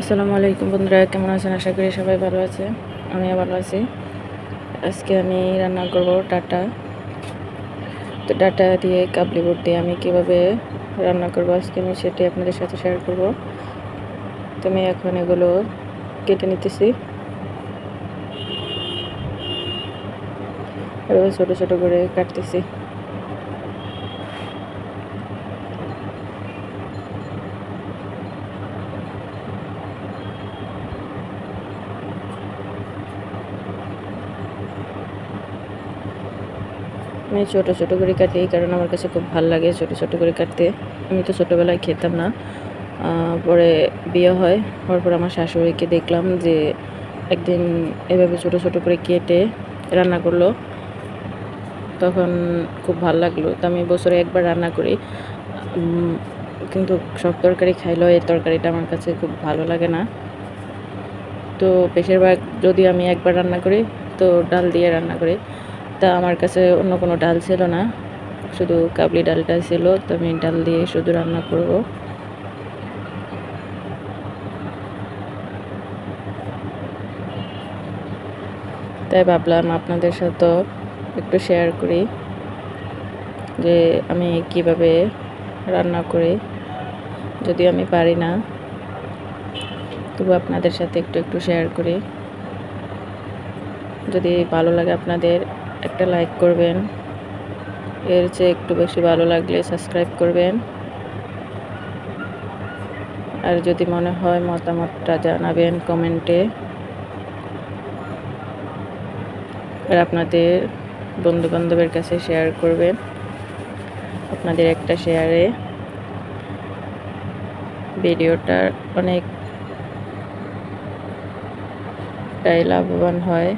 আসসালামু আলাইকুম বন্ধুরা, কেমন আছেন? আশা করি সবাই ভালো আছে। আমিও ভালো আছি। আজকে আমি রান্না করব ডাটা। তো ডাটা দিয়ে কাবলি বুট দিয়ে আমি কীভাবে রান্না করব আজকে আমি সেটি আপনাদের সাথে শেয়ার করব। তো আমি এখন এগুলো কেটে নিতেছি। এভাবে ছোটো ছোটো করে কাটতেছি। আমি ছোটো ছোটো করে কাটি এই কারণে আমার কাছে খুব ভালো লাগে ছোটো ছোটো করে কাটতে। আমি তো ছোটোবেলায় খেতাম না। পরে বিয়ে হয়, হওয়ার পর আমার শাশুড়িকে দেখলাম যে একদিন এভাবে ছোটো ছোটো করে কেটে রান্না করল। তখন খুব ভালো লাগল। তো আমি বছরে একবার রান্না করি। কিন্তু সব তরকারি খাইলেও এই তরকারিটা আমার কাছে খুব ভালো লাগে না। তো বেশিরভাগ যদি আমি একবার রান্না করি, তো ডাল দিয়ে রান্না করি। তা আমার কাছে অন্য কোনো ডাল ছিল না। শুধু কাবলি ডালটা ছিল, তো আমি ডাল দিয়ে শুধু রান্না করব। তাই ভাবলাম আপনাদের সাথেও একটু শেয়ার করি যে আমি কীভাবে রান্না করি। যদি আমি পারি না, তবু আপনাদের সাথে একটু একটু শেয়ার করি। যদি ভালো লাগে আপনাদের একটা লাইক করবেন। এর চেয়ে একটু বেশি ভালো লাগলে সাবস্ক্রাইব করবেন। আর যদি মনে হয় মতামতটা জানাবেন কমেন্টে আর আপনাদের বন্ধু বান্ধবের কাছে শেয়ার করবেন। আপনাদের একটা শেয়ারে ভিডিওটা অনেকটাই লাভবান হয়।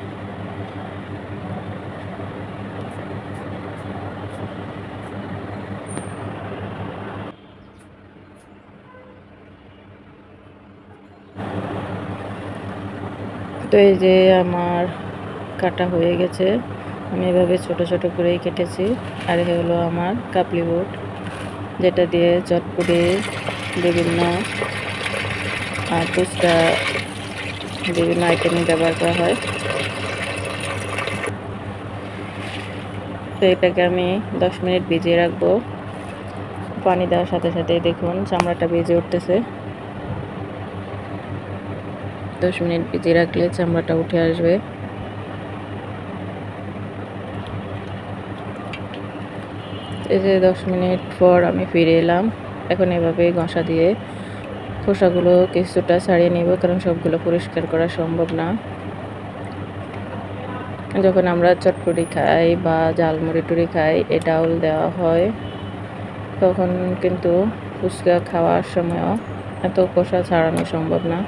তো এই যে আমার কাটা হয়ে গেছে, আমি এভাবে ছোট ছোট করেই কেটেছি। আর এ হলো আমার কাপলি বুট, যেটা দিয়ে চটপুরি বিভিন্ন ফুচকা বিভিন্ন আইটেমে ব্যবহার করা হয়। তো এটাকে আমি দশ মিনিট ভিজিয়ে রাখব। পানি দেওয়ার সাথে সাথে দেখুন চামড়াটা ভিজে উঠতেছে। দশ মিনিট ভিজিয়ে রাখলে চামড়াটা উঠে আসবে। এই যে দশ মিনিট পর আমি ফিরে এলাম। এখন এভাবে ঘষা দিয়ে খোসাগুলো কিছুটা ছাড়িয়ে নিব, কারণ সবগুলো পরিষ্কার করা সম্ভব না। যখন আমরা চটপটি খাই বা ঝালমুড়ি টুড়ি খাই, এ ডাউল দেওয়া হয়। তখন কিন্তু ফুচকা খাওয়ার সময়ও এত খোসা ছাড়ানো সম্ভব না।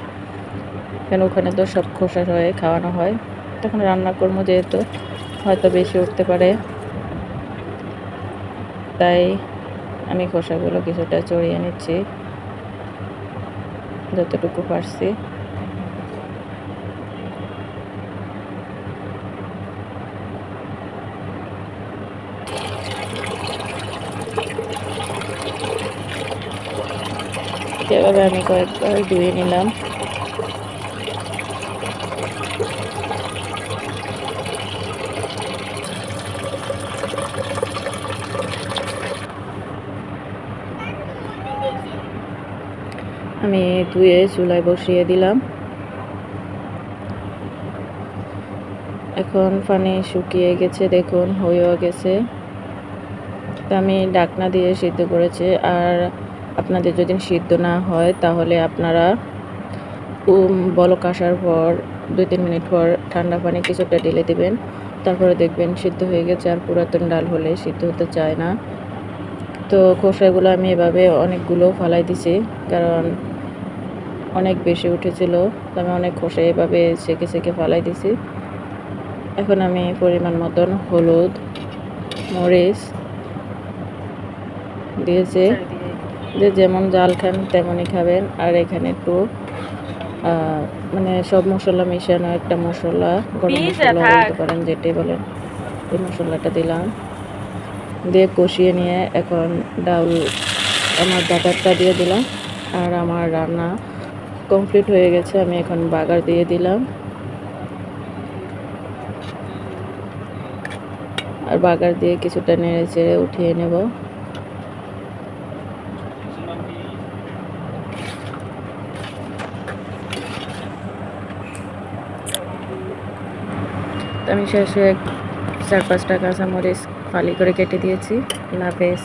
কেন ওখানে তো সব খোসা হয়ে খাওয়ানো হয়। তখন রান্না করব যেহেতু, হয়তো বেশি উঠতে পারে। তাই আমি খোসাগুলো কিছুটা চড়িয়ে নিচ্ছি। যতটুকু পারছি। এভাবে আমি কয়েকবার ধুয়ে নিলাম। আমি ধুয়ে চুলায় বসিয়ে দিলাম। এখন পানি শুকিয়ে গেছে, দেখুন, হয়েও গেছে। আমি ডাকনা দিয়ে সিদ্ধ করেছি। আর আপনাদের যদি সিদ্ধ না হয়, তাহলে আপনারা বলক আসার পর, দুই তিন মিনিট পর ঠান্ডা পানি কিছুটা ঢেলে দেবেন। তারপরে দেখবেন সিদ্ধ হয়ে গেছে আর পুরাতন ডাল হলে সিদ্ধ হতে চায় না। তো খোসাগুলো আমি এভাবে অনেকগুলো ফালাই দিছি, কারণ অনেক বেশি উঠেছিল আমি অনেক খোসা এভাবে সেকে সেকে ফালাই দিছি। এখন আমি পরিমাণ মতন হলুদ মরিচ দিয়েছি। যে যেমন জাল খান তেমনই খাবেন। আর এখানে একটু মানে সব মশলা মিশানো একটা মশলা গরম মশলা বলতে পারেন যেটাই বলেন এই মশলাটা দিলাম। দিয়ে কষিয়ে নিয়ে এখন ডাউল আমার ডাটারটা দিয়ে দিলাম। আর আমার রান্না কমপ্লিট হয়ে গেছে, আমি এখন বাগার দিয়ে দিলাম। আর বাগার দিয়ে কিছুটা নেড়ে চেড়ে উঠিয়ে নেব। আমি শেষে চার পাঁচটা কাঁচামরিচ ফালি করে কেটে দিয়েছি। লাভেস।